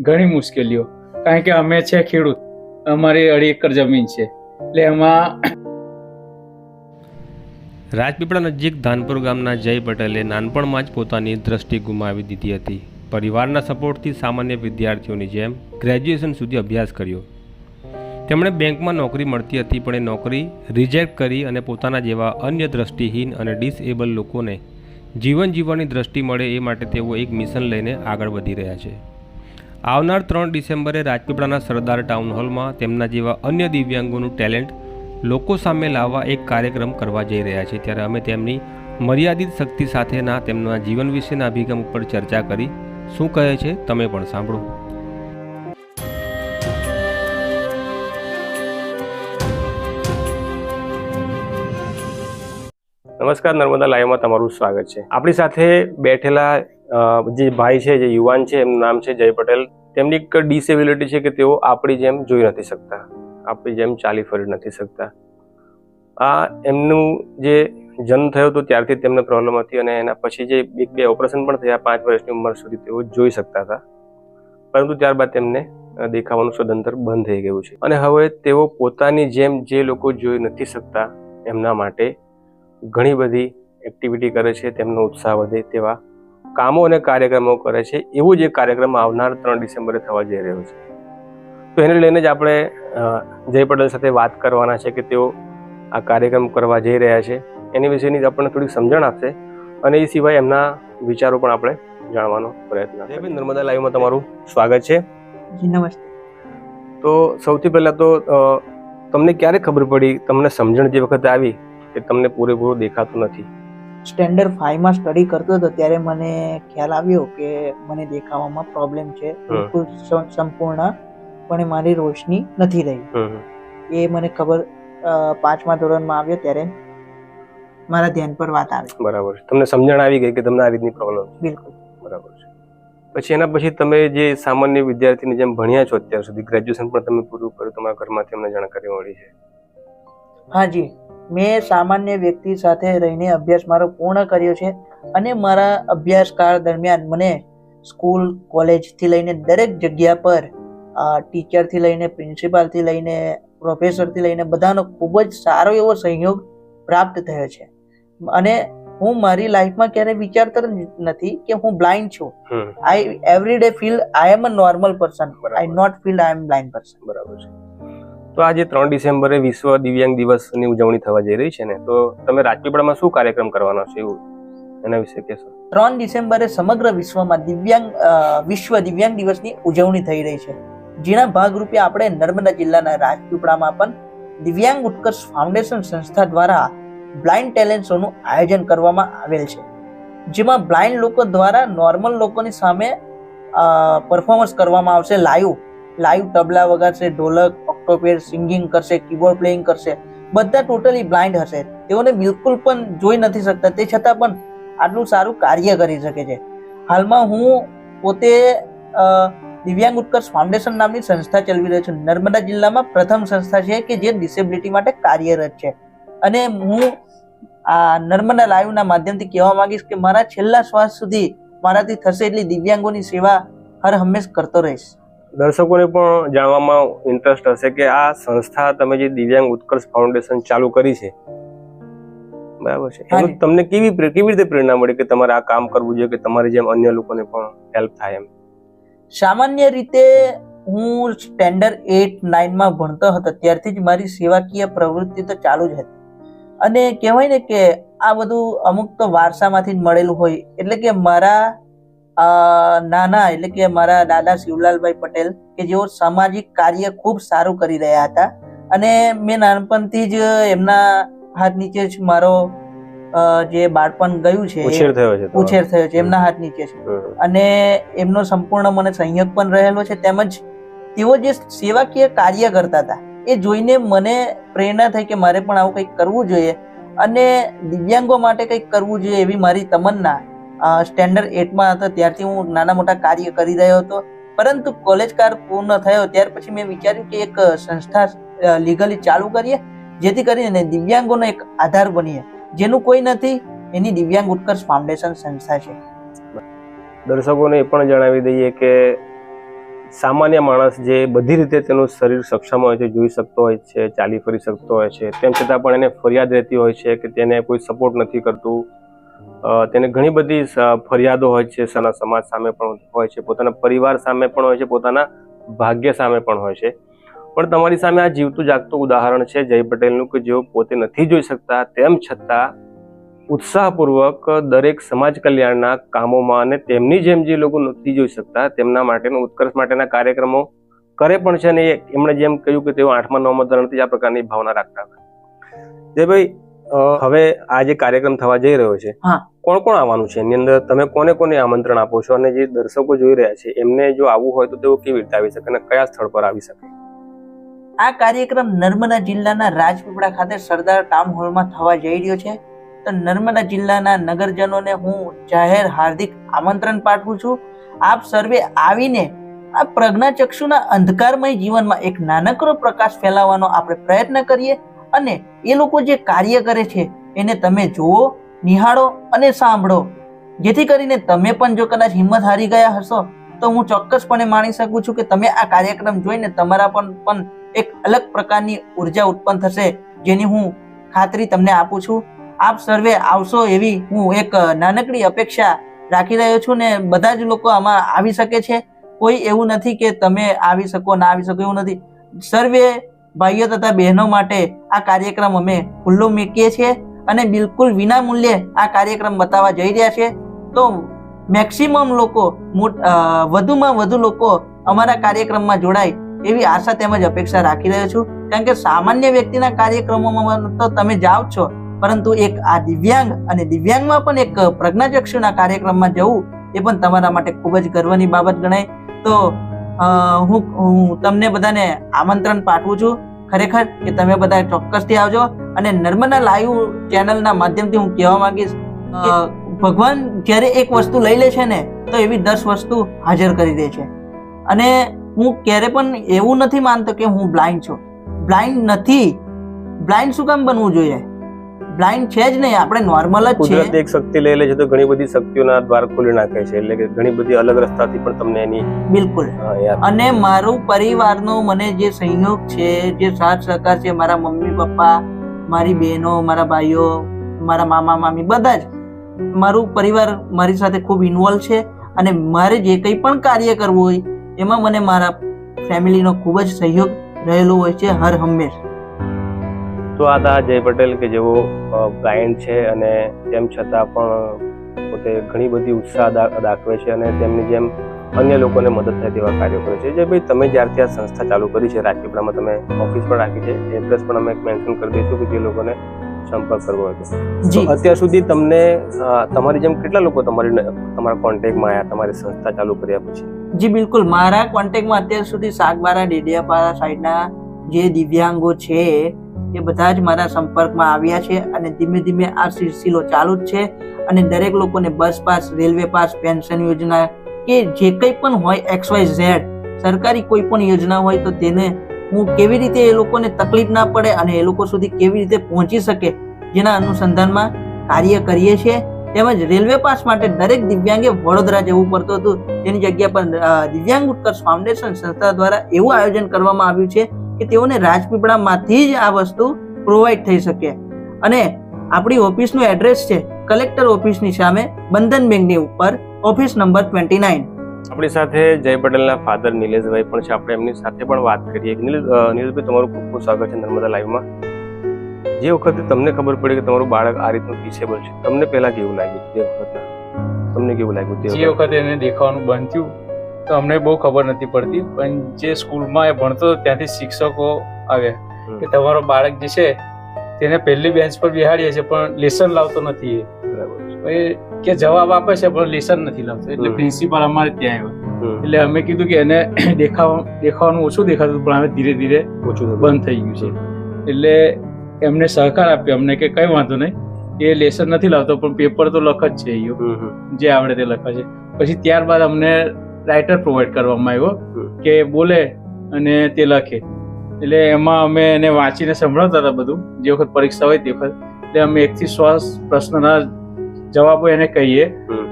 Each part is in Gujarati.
ઘણી મુશ્કેલીઓ. કારણ કે અમે છે ખેડૂત. અમારી અઢી એકર જમીન છે. એટલે એમાં રાજપીપળા નજીક ધાનપુર ગામના જય પટેલે નાનપણમાં જ પોતાની દ્રષ્ટિ ગુમાવી દીધી હતી. પરિવારના સપોર્ટથી સામાન્ય વિદ્યાર્થીઓની જેમ ગ્રેજ્યુએશન સુધી અભ્યાસ કર્યો. તેમણે બેંકમાં નોકરી મળતી હતી, પણ એ નોકરી રિજેક્ટ કરી અને પોતાના જેવા અન્ય દ્રષ્ટિહીન અને ડિસએબલ લોકોને જીવન જીવવાની દ્રષ્ટિ મળે એ માટે તેઓ એક મિશન લઈને આગળ વધી રહ્યા છે. આવનાર ત્રણ ડિસેમ્બરે રાજપીપળાના સરદાર ટાઉન હોલમાં તેમના જેવા અન્ય દિવ્યાંગોનું ટેલેન્ટ લોકો સામે લાવવા એક કાર્યક્રમ કરવા જઈ રહ્યા છે. ત્યારે અમે તેમની મર્યાદિત શક્તિ સાથેના તેમના જીવન વિશેના અભિગમ ઉપર ચર્ચા કરી. શું કહે છે તમે પણ સાંભળો. નમસ્કાર, નર્મદા લાઈવમાં તમારું સ્વાગત છે. આપણી સાથે બેઠેલા જે ભાઈ છે, જે યુવાન છે, એમનું નામ છે જય પટેલ. તેમની એક ડિસેબિલિટી છે કે તેઓ આપણી જેમ જોઈ નથી શકતા. આપણી જેમ ચાલી ફરી નથી શકતા. આ એમનું જે જન્મ થયો હતો ત્યારથી તેમને પ્રોબ્લેમ હતી અને એના પછી જે એક બે ઓપરેશન પણ થયા, પાંચ વર્ષની ઉંમર સુધી તેઓ જોઈ શકતા હતા. પરંતુ ત્યારબાદ તેમને દેખાવાનું સદંતર બંધ થઈ ગયું છે. અને હવે તેઓ પોતાની જેમ જે લોકો જોઈ નથી શકતા, એમના માટે ઘણી બધી એક્ટિવિટી કરે છે, તેમનો ઉત્સાહ વધે તેવા કામો અને કાર્યક્રમો કરે છે એવું જ એક કાર્યક્રમ આવનાર ત્રણ ડિસેમ્બરે થવા જઈ રહ્યો છે. તો એને લઈને જ આપણે જય પટેલ સાથે વાત કરવાના છે કે તેઓ આ કાર્યક્રમ કરવા જઈ રહ્યા છે. એની વિશેની આપણને થોડીક સમજણ આપશે અને એ સિવાય એમના વિચારો પણ આપણે જાણવાનો પ્રયત્ન કરીશું નર્મદા લાઈવમાં તમારું સ્વાગત છે. નમસ્તે. તો સૌથી પહેલા તો તમને ક્યારે ખબર પડી તમને સમજણ જે વખતે આવી કે તમને પૂરેપૂરું દેખાતું નથી? સ્ટેન્ડર્ડ ફાઈવમાં સ્ટડી કરતો હતો ત્યારે મને ખ્યાલ આવ્યો કે મને દેખાવામાં પ્રોબ્લેમ છે. બિલકુલ સ- સંપૂર્ણપણે મારી રોશની નથી રહી. એ મને ખબર પાંચમા ધોરણમાં આવ્યો ત્યારે મારા ધ્યાન પર વાત આવી. બરાબર તમને સમજણ આવી ગઈ કે તમને આ રીતની પ્રોબ્લેમ બિલકુલ. બરાબર છે. પછી એના પછી તમે જે સામાન્ય વિદ્યાર્થીની જેમ ભણ્યા છો અત્યાર સુધી ગ્રેજ્યુએશન પણ તમે પૂરું કર્યું તમારા ઘરમાંથી અમને જાણકારી મળી છે. હા જી. મેં સામાન્ય વ્યક્તિ સાથે રહીને અભ્યાસ મારો પૂર્ણ કર્યો છે અને મારા અભ્યાસકાળ દરમિયાન મને સ્કૂલ કોલેજથી લઈને દરેક જગ્યા પર ટીચરથી લઈને પ્રિન્સિપાલથી લઈને પ્રોફેસરથી લઈને બધાનો ખૂબ જ સારો એવો સહયોગ પ્રાપ્ત થયો છે. અને હું મારી લાઈફમાં ક્યારેય વિચારતો નથી કે હું બ્લાઇન્ડ છું. I every day feel I am a normal person I not feel I am blind person બરાબર છે. તો આજે ત્રણ ડિસેમ્બરે વિશ્વ દિવ્યાંગ દિવસની ઉજવણી થવા જઈ રહી છે ને, તો તમે રાજપીપળામાં શું કાર્યક્રમ કરવાનો છે એવું એના વિશે કહેશો? ત્રણ ડિસેમ્બરે સમગ્ર વિશ્વમાં દિવ્યાંગ વિશ્વ દિવ્યાંગ દિવસની ઉજવણી થઈ રહી છે. જેના ભાગરૂપે આપણે નર્મદા જિલ્લાના રાજપીપળામાં પણ દિવ્યાંગ ઉત્કર્ષ ફાઉન્ડેશન સંસ્થા દ્વારા બ્લાઇન્ડ ટેલેન્ટ શોનું આયોજન કરવામાં આવેલ છે. જેમાં બ્લાઇન્ડ લોકો દ્વારા નોર્મલ લોકોની સામે પરફોર્મન્સ કરવામાં આવશે, લાઈવ લાઈવ તબલા વગાડશે ઢોલક ઓક્ટોપેર સિંગિંગ કરશે કીબોર્ડ પ્લેઇંગ કરશે, બધા ટોટલી બ્લાઇન્ડ હશે. તેઓને બિલકુલ પણ જોઈ નથી શકતા. તે છતાં પણ આટલું સારું કાર્ય કરી શકે છે. હાલમાં હું પોતે દિવ્યાંગ ઉત્કર્ષ ફાઉન્ડેશન નામની સંસ્થા ચલાવી રહ્યો છું. નર્મદા જિલ્લામાં પ્રથમ સંસ્થા છે કે જે ડિસેબિલિટી માટે કાર્યરત છે. અને હું આ નર્મદા લાઈવના માધ્યમથી કહેવા માંગીશ કે મારા છેલ્લા શ્વાસ સુધી મારાથી થશે એટલી દિવ્યાંગોની સેવા હર હંમેશ કરતો રહીશ. દર્શકોને પણ જાણવામાં ઇન્ટરેસ્ટ હશે કે આ સંસ્થા તમે જે દિવ્યાંગ ઉત્કર્ષ ફાઉન્ડેશન ચાલુ કરી છે બરાબર છે? તમને કેવી કેવી રીતે પ્રેરણા મળી કે તમારે આ કામ કરવું જોઈએ કે તમારી જેમ અન્ય લોકોને પણ હેલ્પ થાય એમ? સામાન્ય રીતે હું સ્ટેન્ડર્ડ એટ નાઇનમાં ભણતો હતો ત્યારથી જ મારી સેવાકીય પ્રવૃત્તિ તો ચાલુ જ હતી. અને કહેવાય ને કે આ બધું અમુક તો વારસામાંથી જ મળેલું હોય એટલે કે મારા નાના એટલે કે મારા દાદા શિવલાલભાઈ પટેલ કે જેઓ સામાજિક કાર્ય ખૂબ સારું કરી રહ્યા હતા. અને મેં નાનપણથી જ એમના હાથ નીચે જ મારો જે બાળપણ ગયું છે ઉછેર થયો છે ઉછેર થયો છે એમના હાથ નીચે છે. અને એમનો સંપૂર્ણ મને સંયોગ પણ રહેલો છે તેમજ તેઓ જે સેવાકીય કાર્ય કરતા હતા એ જોઈને મને પ્રેરણા થઈ કે મારે પણ આવું કંઈક કરવું જોઈએ. અને દિવ્યાંગો માટે કંઈક કરવું જોઈએ એવી મારી તમન્ના સ્ટેન્ડર્ડ એટમાં હતો. ત્યારથી હું નાના મોટા કાર્ય કરી રહ્યો હતો. પરંતુ કોલેજ કાર પૂર્ણ થયો. ત્યાર પછી મેં વિચાર્યું કે એક સંસ્થા લીગલી ચાલુ કરીએ. જેથી કરીને દિવ્યાંગોનો એક આધાર બનીએ. જેનું કોઈ નથી, એની દિવ્યાંગ ઉત્કર્ષ ફાઉન્ડેશન સંસ્થા છે. દર્શકોને એ પણ જણાવી દઈએ કે સામાન્ય માણસ જે બધી રીતે તેનું શરીર સક્ષમ હોય છે, જોઈ શકતો હોય છે, ચાલી ફરી શકતો હોય છે, તેમ છતાં પણ એને ફરિયાદ રહેતી હોય છે કે તેને કોઈ સપોર્ટ નથી કરતું. તેને ઘણી બધી ફરિયાદો હોય છે, સના સમાજ સામે પણ હોય છે, પોતાના પરિવાર સામે પણ હોય છે, પોતાના ભાગ્ય સામે પણ હોય છે પણ તમારી સામે આ જીવતું જાગતું ઉદાહરણ છે, જય પટેલનું, કે જેઓ પોતે નથી જોઈ શકતા, તેમ છતાં ઉત્સાહપૂર્વક દરેક સમાજ કલ્યાણના કામોમાં અને તેમની જેમ જે લોકો નથી જોઈ શકતા, તેમના માટેનો ઉત્કર્ષ માટેના કાર્યક્રમો કરે પણ છે અને એમણે જેમ કહ્યું કે તેઓ આઠમા, નવમા ધોરણથી આ પ્રકારની ભાવના રાખતા હતા જે ભાઈ હવે આ જે કાર્યક્રમ થવા જઈ રહ્યો છે. કોણ કોણ આવવાનું છે? એની અંદર તમે કોને કોને આમંત્રણ આપો છો? અને જે દર્શકો જોઈ રહ્યા છે, એમને જો આવવું હોય તો તેઓ કેવી રીતે આવી શકે અને કયા સ્થળ પર આવી શકે? આ કાર્યક્રમ નર્મદા જિલ્લાના રાજપીપળા ખાતે સરદાર ટાઉન હોલમાં થવા જઈ રહ્યો છે. તો નર્મદા જિલ્લાના નગરજનોને હું જાહેર હાર્દિક આમંત્રણ પાઠવું છું. આપ સર્વે આવીને આ પ્રજ્ઞાચક્ષુના અંધકારમય જીવનમાં એક નાનકડો પ્રકાશ ફેલાવવાનો આપણે પ્રયત્ન કરીએ. અને એ લોકો જે કાર્ય કરે છે, એને તમે જુઓ. નિહાળો અને સાંભળો. જેથી કરીને તમે પણ જો કદાચ હિંમત હારી ગયા હશો, તો હું ચોક્કસપણે માની શકું છું કે તમે આ કાર્યક્રમ જોઈને તમારા પણ પણ એક અલગ પ્રકારની ઊર્જા ઉત્પન્ન થશે, જેની હું ખાતરી તમને આપું છું. આપ સર્વે આવશો એવી હું એક નાનકડી અપેક્ષા રાખી રહ્યો છું ને બધા જ લોકો આમાં આવી શકે છે. કોઈ એવું નથી કે તમે આવી શકો, ના આવી શકો, એવું નથી. સર્વે ભાઈઓ તથા બહેનો માટે આ કાર્યક્રમ અમે ખુલ્લો મૂકીએ છીએ. અને બિલકુલ વિના મૂલ્યે આ કાર્યક્રમ બતાવવા જઈ રહ્યા છે. તો મેક્સિમમ લોકો વધુમાં વધુ લોકો અમારા કાર્યક્રમમાં જોડાય એવી આશા તેમજ અપેક્ષા રાખી રહ્યો છું. કારણ કે સામાન્ય વ્યક્તિના કાર્યક્રમોમાં તો તમે જાઓ છો. પરંતુ એક આ દિવ્યાંગ અને દિવ્યાંગમાં પણ એક પ્રજ્ઞાચક્ષુના કાર્યક્રમમાં જવું એ પણ તમારા માટે ખૂબ જ ગર્વની બાબત ગણાય. તો હું હું તમને બધાને આમંત્રણ પાઠવું છું. ખરેખર કે તમે બધા ચોક્કસથી આવજો અને નર્મદા લાઈવ ચેનલના માધ્યમથી હું કહેવા માંગીશ ભગવાન જ્યારે એક વસ્તુ લઈ લે છે ને તો એવી દસ વસ્તુ હાજર કરી દે છે. અને હું ક્યારે પણ એવું નથી માનતો કે હું બ્લાઇન્ડ છું. બ્લાઇન્ડ નથી. બ્લાઇન્ડ શું કામ બનવું જોઈએ? બ્લાઇન્ડ છે જ નહીં આપણે નોર્મલ જ કુદરત એક શક્તિ લઈ લે છે તો ઘણી બધી શક્તિઓના દ્વાર ખોલી નાખે છે એટલે કે ઘણી બધી અલગ રસ્તાથી પણ તમને એની બિલકુલ. અને મારું પરિવારનો મને જે સહયોગ છે જે સાથ સહકાર છે મારા મમ્મી પપ્પા મારી બહેનો મારા ભાઈઓ મારા મામા મામી બધા જ મારું પરિવાર મારી સાથે ખૂબ ઇન્વોલ્વ છે અને મારે જે કંઈ પણ કાર્ય કરવું હોય એમાં મને મારા ફેમિલીનો ખૂબ જ સહયોગ રહેલો હોય છે હર હંમેશ. આ હતા જય પટેલ કે જેઓ બ્લાઇન્ડ છે અને તેમ છતાં પણ પોતે ઘણી બધી ઉત્સાહ દાખવે છે અને તેમની જેમ અન્ય લોકોને મદદ થાય તેવા કાર્યો કરે છે. જે ભાઈ તમે જ્યારથી આ સંસ્થા ચાલુ કરી છે રાજપીપળામાં તમે ઓફિસ પણ રાખી છે એડ્રેસ પણ અમે મેન્શન કરી દઈશું કે જે લોકોને સંપર્ક કરવો હતો અત્યાર સુધી તમને તમારી જેમ કેટલા લોકો તમારી તમારા કોન્ટેક્ટમાં આવ્યા તમારી સંસ્થા ચાલુ કર્યા પછી? જી બિલકુલ. મારા કોન્ટેક્ટમાં અત્યાર સુધી સાગબારા ડેડિયાપાડા સાઈડના જે દિવ્યાંગો છે એ બધા જ મારા સંપર્કમાં આવ્યા છે અને ધીમે ધીમે આ સિલસિલો ચાલુ જ છે અને દરેક લોકોને bus pass, railway pass, pension યોજના કે જે કંઈ પણ હોય એક્સ વાય ઝેડ, સરકારી કોઈ પણ યોજના હોય તો તેને હું કેવી રીતે એ લોકોને તકલીફ ના પડે અને એ લોકો સુધી કેવી રીતે પહોંચી શકે જેના અનુસંધાનમાં કાર્ય કરીએ છીએ. તેમજ રેલવે પાસ માટે દરેક દિવ્યાંગે વડોદરા જવું પડતું હતું. તેની જગ્યા પર દિવ્યાંગ ઉત્કર્ષ ફાઉન્ડેશન સંસ્થા દ્વારા એવું આયોજન કરવામાં આવ્યું છે કે તેઓને રાજપીપળામાંથી જ આ વસ્તુ પ્રોવાઈડ થઈ શકે. અને આપણી ઓફિસનું એડ્રેસ છે કલેક્ટર ઓફિસની સામે બંધન બેંકની ઉપર ઓફિસ નંબર ટ્વેન્ટી નાઇન આપણી સાથે જય પટેલના ફાધર નિલેશભાઈ પણ છે. આપણે એમની સાથે પણ વાત કરીએ. નિલેશભાઈ તમારું ખૂબ ખૂબ સ્વાગત છે નર્મદા લાઈવમાં. જે વખતે તમને ખબર પડી કે તમારું બાળક આ રીતનું ડિસેબલ છે તમને પહેલા કેવું લાગ્યું? તે વખતના? તમને કેવું લાગ્યું તે જે વખતે? વખતે એને દેખાવાનું બંધ થયું તો અમને બહુ ખબર નથી પડતી પણ જે સ્કૂલમાં એ ભણતો ત્યાંથી શિક્ષકો આવ્યા કે તમારો બાળક જે છે તેને પહેલી બેન્ચ પર બિહાડીએ છે પણ લેસન લાવતો નથી એ. કે જવાબ આપે છે પણ લેસન નથી લાવતો. એટલે પ્રિન્સિપાલ અમારે ત્યાં આવ્યો. એટલે અમે કીધું કે એને દેખાવ દેખાવાનું ઓછું દેખાતું પણ હવે ધીરે ધીરે ઓછું બંધ થઈ ગયું છે. એટલે એમને સહકાર આપ્યો. અમને કે કઈ વાંધો નહીં. એ લેસન નથી લાવતો પણ પેપર તો લખ જ છે. જે આવડે તે લખે છે. પછી ત્યારબાદ અમને રાઇટર પ્રોવાઈડ કરવામાં આવ્યો કે બોલે અને તે લખે. એટલે એમાં અમે એને વાંચીને સંભળાવતા હતા બધું. જે વખત પરીક્ષા હોય તે વખત. એટલે અમે એકથી સો પ્રશ્નના જવાબો એને કહીએ.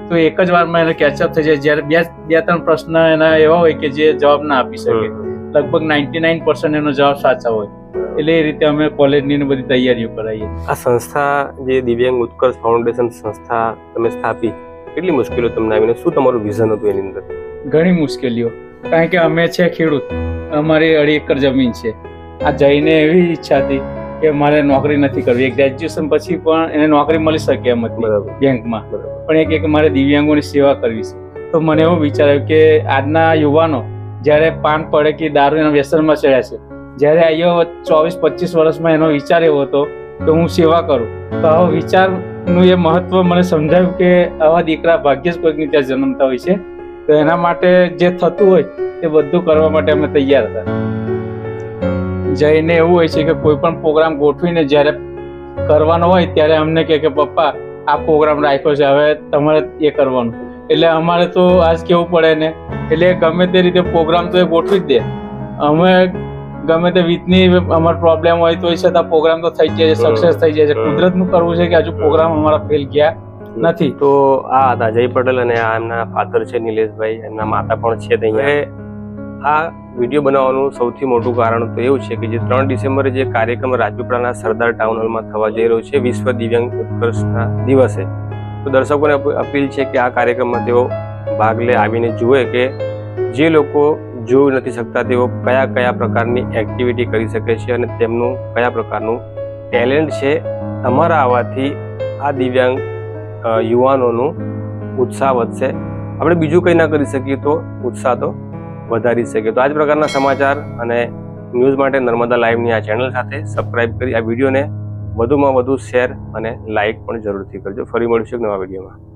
તો એક જ વારમાં એને કેચઅપ થઈ જાય. જ્યારે બે બે ત્રણ પ્રશ્ન એના એવા હોય કે જે જવાબ ના આપી શકે. લગભગ નાઇન્ટી નાઇન પર્સન્ટ એનો જવાબ સાચા હોય. એટલે એ રીતે અમે કોલેજની બધી તૈયારીઓ કરાવીએ આ સંસ્થા જે દિવ્યાંગ ઉત્કર્ષ ફાઉન્ડેશન સંસ્થા તમે સ્થાપી કેટલી મુશ્કેલીઓ તમને આવીને? શું તમારું વિઝન હતું એની અંદર? ઘણી મુશ્કેલીઓ. કારણ કે અમે છે ખેડૂત. અમારી અઢી એકર જમીન છે. આ જઈને એવી ઈચ્છા હતી કે મારે નોકરી નથી કરવી. ગ્રેજ્યુએશન પછી પણ એને નોકરી મળી શકે એમ હતી બેંકમાં. પણ એક એક મારે દિવ્યાંગોની સેવા કરવી છે. તો મને એવું વિચાર્યું કે આજના યુવાનો જ્યારે પાન પડે કે દારૂના વ્યસનમાં ચડ્યા છે જ્યારે આવ્યો ચોવીસ પચીસ વર્ષમાં એનો વિચાર એવો હતો કે હું સેવા કરું. તો આવા વિચારનું એ મહત્વ મને સમજાયું કે આવા દીકરા ભાગ્યે જ કોઈકની ત્યાં જન્મતા હોય છે. તો એના માટે જે થતું હોય તે બધું કરવા માટે અમે તૈયાર હતા. જઈને એવું હોય છે કે કોઈ પણ પ્રોગ્રામ ગોઠવીને જ્યારે કરવાનો હોય ત્યારે અમને કહે કે પપ્પા આ પ્રોગ્રામ રાખ્યો છે હવે તમારે એ કરવાનું. એટલે અમારે તો આજ કેવું પડે ને? એટલે ગમે તે રીતે પ્રોગ્રામ તો એ ગોઠવી જ દે. અમે ગમે તે રીતની અમાર પ્રોબ્લેમ હોય તો એ છતાં પ્રોગ્રામ તો થઈ જાય છે સક્સેસ થઈ જાય છે. કુદરતનું કરવું છે કે હજુ પ્રોગ્રામ અમારા ફેલ ગયા. નથી. તો આ હતા જય પટેલ અને આ એમના ફાધર છે નિલેશભાઈ. એમના માતા પણ છે ત્યાં. આ વીડિયો બનાવવાનું સૌથી મોટું કારણ તો એવું છે કે જે ત્રણ ડિસેમ્બરે જે કાર્યક્રમ રાજપીપળાના સરદાર ટાઉન હોલમાં થવા જઈ રહ્યો છે વિશ્વ દિવ્યાંગ ઉત્કર્ષના દિવસે. તો દર્શકોને અપીલ છે કે આ કાર્યક્રમમાં તેઓ ભાગ લે આવીને જુએ કે જે લોકો જોઈ નથી શકતા તેઓ કયા કયા પ્રકારની એક્ટિવિટી કરી શકે છે અને તેમનું કયા પ્રકારનું ટેલેન્ટ છે. તમારા આવવાથી આ દિવ્યાંગ યુવાનોનું ઉત્સાહ વધશે. આપણે બીજું કંઈ ના કરી શકીએ તો ઉત્સાહ તો વધારી શકીએ તો આ જ પ્રકારના સમાચાર અને ન્યૂઝ માટે નર્મદા લાઈવની આ ચેનલ સાથે સબસ્ક્રાઈબ કરી આ વિડીયોને વધુમાં વધુ શેર અને લાઇક પણ જરૂરથી કરજો. ફરી મળીશું એક નવા વિડીયોમાં.